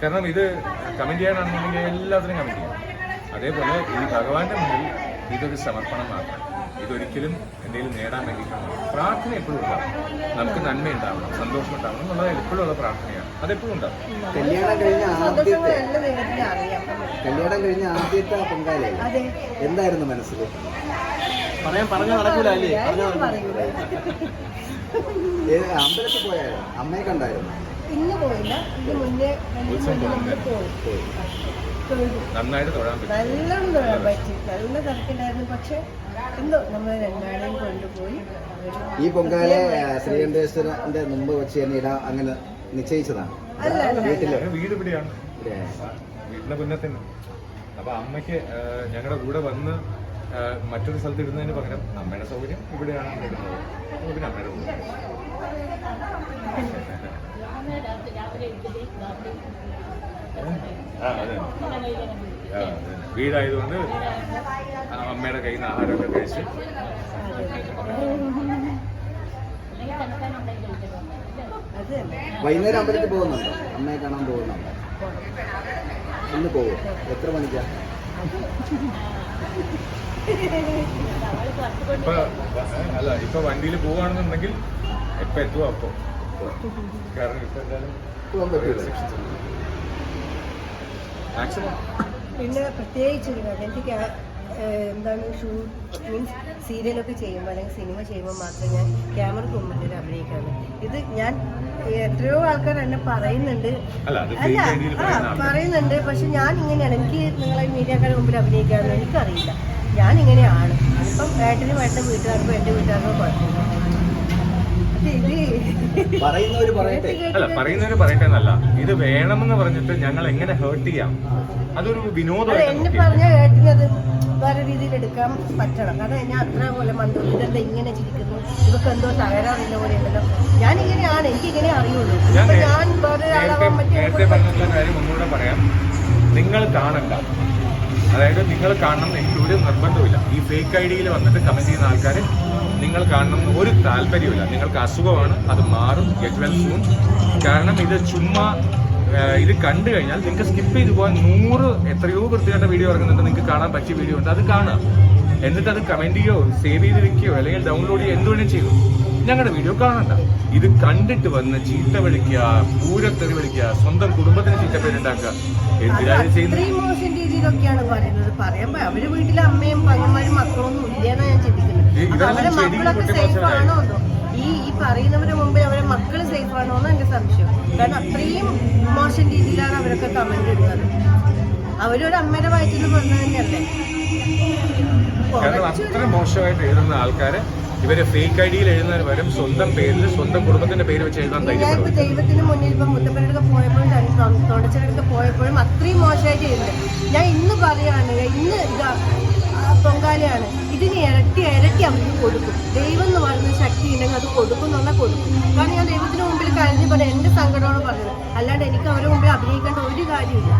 കാരണം ഇത് കമന്റ് ചെയ്യാനാണെന്നുണ്ടെങ്കിൽ എല്ലാത്തിനും കമന്റ് ചെയ്യാം. അതേപോലെ ഈ ഭഗവാന്റെ മുന്നിൽ ഇതൊരു സമർപ്പണം മാത്രം. ഇതൊരിക്കലും എന്തെങ്കിലും നേടാൻ വേണ്ടിയിട്ടാണ്. പ്രാർത്ഥന എപ്പോഴും ഉണ്ടാവും നമുക്ക് നന്മ ഉണ്ടാവണം സന്തോഷം ഉണ്ടാവണം എന്നുള്ളത് എപ്പോഴും ഉള്ള പ്രാർത്ഥനയാണ്. അതെപ്പോഴും ഉണ്ടാവും കല്യാണം കഴിഞ്ഞ ആദ്യത്തെ കല്യാണം കഴിഞ്ഞ ആദ്യത്തെ എന്തായിരുന്നു മനസ്സിൽ? പറയാൻ പറഞ്ഞു നടക്കൂല അല്ലേ? അമ്പലത്തിൽ പോയാലോ? അമ്മയെ കണ്ടായിരുന്നു? ഇന്ന് പോയില്ല. ഇതിന് മുന്നേ. പോയി. നന്നായിട്ട് തൊഴാൻ പറ്റും. നല്ലോണം തൊഴാൻ പറ്റി. നല്ല തിരക്കുണ്ടായിരുന്നു. പക്ഷെ എന്തോ നമ്മൾ രണ്ടാളെയും കൊണ്ടുപോയി. ഈ പൊങ്കാല ശ്രീകണ്ഠേശ്വരന്റെ മുമ്പ് വെച്ച് തന്നെ ഇടാ അങ്ങനെ നിശ്ചയിച്ചതാണ്. വീട്ടിൽ. വീട് ഇവിടെയാണ്. വീട്ടിലെ പുന്നത്തിന് അപ്പൊ അമ്മയ്ക്ക് ഞങ്ങളുടെ കൂടെ വന്ന് മറ്റൊരു സ്ഥലത്ത് ഇടുന്നതിന് പകരം അമ്മയുടെ സൗകര്യം ഇവിടെയാണ് അമ്മയുടെ. വീടായതുകൊണ്ട് അമ്മയുടെ കയ്യിൽ നിന്ന് ആഹാരമൊക്കെ കഴിച്ച്. വൈകുന്നേരം അമ്പലത്തിൽ പോകുന്നുണ്ടോ? അമ്മയെ കാണാൻ പോകുന്നുണ്ടോ? ഇന്ന് പോകും എത്ര മണിക്കാ? ഇപ്പൊ അല്ല ഇപ്പൊ വണ്ടിയിൽ പോവാണെന്നുണ്ടെങ്കിൽ എപ്പോ എത്തുക അപ്പോ. കാരണം ഇപ്പൊ എന്തായാലും പിന്നെ പ്രത്യേകിച്ച് ഒരു കാര്യം എനിക്ക് എന്താണ് ഷൂട്ട് മീൻസ് സീരിയലൊക്കെ ചെയ്യുമ്പോൾ അല്ലെങ്കിൽ സിനിമ ചെയ്യുമ്പോൾ മാത്രം ഞാൻ ക്യാമറയ്ക്ക് മുമ്പിൽ അഭിനയിക്കാണ്. ഇത് ഞാൻ എത്രയോ ആൾക്കാർ എന്നെ പറയുന്നുണ്ട്. അല്ല ആ പറയുന്നുണ്ട്. പക്ഷെ ഞാൻ ഇങ്ങനെയാണ്. എനിക്ക് നിങ്ങളെ മീഡിയക്കാരുടെ മുമ്പിൽ അഭിനയിക്കാമെന്ന് എനിക്കറിയില്ല. ഞാൻ ഇങ്ങനെയാണ് ഇപ്പം ഏട്ടനും ഏട്ടന്റെ വീട്ടുകാർക്കും എന്റെ വീട്ടുകാർക്കും കുഴപ്പമില്ല. അല്ല പറയുന്നവര് പറയട്ടെ എന്നല്ല. ഇത് വേണമെന്ന് പറഞ്ഞിട്ട് ഞങ്ങൾ എങ്ങനെ ഹേർട്ട് ചെയ്യാം? അതൊരു വിനോദം എന്നെ പറഞ്ഞ ഏട്ടനത് വേറെ രീതിയിൽ എടുക്കാൻ പറ്റണം. കാരണം ഞാൻ അത്ര പോലെ മന്ത്രി ഇതെന്താ ഇങ്ങനെ ചിരിക്കുന്നു. ഇതൊക്കെ എന്തോ തകരാറില്ല പോലെ ഉണ്ടല്ലോ. ഞാൻ ഇങ്ങനെയാണ് എനിക്ക് ഇങ്ങനെ അറിയുള്ളൂ ഞാൻ വേറെ ഒരാളാവാൻ നേരത്തെ പറ്റിയ പറഞ്ഞിട്ടുള്ള കാര്യം ഒന്നുകൂടെ പറയാം. നിങ്ങൾ കാണണ്ട. അതായത് നിങ്ങൾ കാണണം എനിക്ക് ഒരു നിർബന്ധമില്ല ഈ ഫേക്ക് ഐ ഡിയിൽ വന്നിട്ട് കമന്റ് ചെയ്യുന്ന ആൾക്കാർ നിങ്ങൾ കാണണം ഒരു താല്പര്യമില്ല നിങ്ങൾക്ക് അസുഖമാണ് അത് മാറും ഗെറ്റ് വെൽ സൂൺ കാരണം ഇത് ചുമ്മാ ഇത് കണ്ടു കഴിഞ്ഞാൽ നിങ്ങൾക്ക് സ്കിപ്പ് ചെയ്തു പോകാൻ നൂറ് എത്രയോ വൃത്തികെട്ട വീഡിയോ ഇറങ്ങുന്നുണ്ട്. നിങ്ങൾക്ക് കാണാൻ പറ്റിയ വീഡിയോ ഉണ്ട്. അത് കാണുക. എന്നിട്ട് അത് കമന്റ് ചെയ്യോ സേവ് ചെയ്ത് വെക്കുകയോ അല്ലെങ്കിൽ ഡൗൺലോഡ് ചെയ്യുകയോ എന്തുവേണേലും ചെയ്തു ഞങ്ങളുടെ വീഡിയോ കാണണ്ട. ഇത് കണ്ടിട്ട് വന്ന് ചീത്ത വിളിക്കുക പൂരത്തെറി വിളിക്കുക സ്വന്തം കുടുംബത്തിന് ചീത്തപ്പേരുണ്ടാക്കുക എന്തിനാണ് ചെയ്യുന്നത്? അവർ വീട്ടിലെ അമ്മയും പങ്ങന്മാരും മക്കളൊന്നും ഇല്ലെന്നാ ഞാൻ ചിന്തിക്കുന്നത്. അവരെ മക്കളൊക്കെ സേഫ് ആണോ ഈ ഈ പറയുന്നവരുടെ മുമ്പേ അവരെ മക്കൾ സേഫ് ആണോ എന്ന് എന്റെ സംശയം. കാരണം അത്രയും മോശം രീതിയിലാണ് അവരൊക്കെ കമന്റ് ഇടുന്നത്. അവരൊരു അമ്മയുടെ വയറ്റിൽ പറഞ്ഞു തന്നെയല്ലേ അത്ര മോശമായിട്ട് എഴുതുന്ന ആൾക്കാര് ഇവരെ ഫേക്ക് ഐ ഡിയിൽ എഴുതുന്നതിന് പകരം സ്വന്തം പേരിൽ സ്വന്തം കുടുംബത്തിന്റെ പേര് വെച്ച് എഴുതാൻ ധൈര്യപ്പെടും. ദൈവത്തിന് മുന്നിൽ ഇപ്പം മുത്തപ്പനടുക്കെ പോയപ്പോഴും തുടച്ചവരൊക്കെ പോയപ്പോഴും അത്രയും മോശമായിട്ട് ചെയ്യുന്നുണ്ട് ഞാൻ ഇന്ന് പറയാണ് ഇന്ന് ഇതാ പൊങ്കാലയാണ്. ഇതിന് ഇരട്ടി ഇരട്ടി അവർക്ക് കൊടുക്കും. ദൈവം എന്ന് പറയുന്ന ശക്തി ഉണ്ടെങ്കിൽ അത് കൊടുക്കും എന്നാൽ കൊടുക്കും. കാരണം ഞാൻ ദൈവത്തിന് മുമ്പിൽ കഴിഞ്ഞ് പറഞ്ഞു എന്റെ സങ്കടമാണ് പറഞ്ഞത്. അല്ലാണ്ട് എനിക്ക് അവരുടെ മുമ്പിൽ അഭിനയിക്കേണ്ട ഒരു കാര്യമില്ല.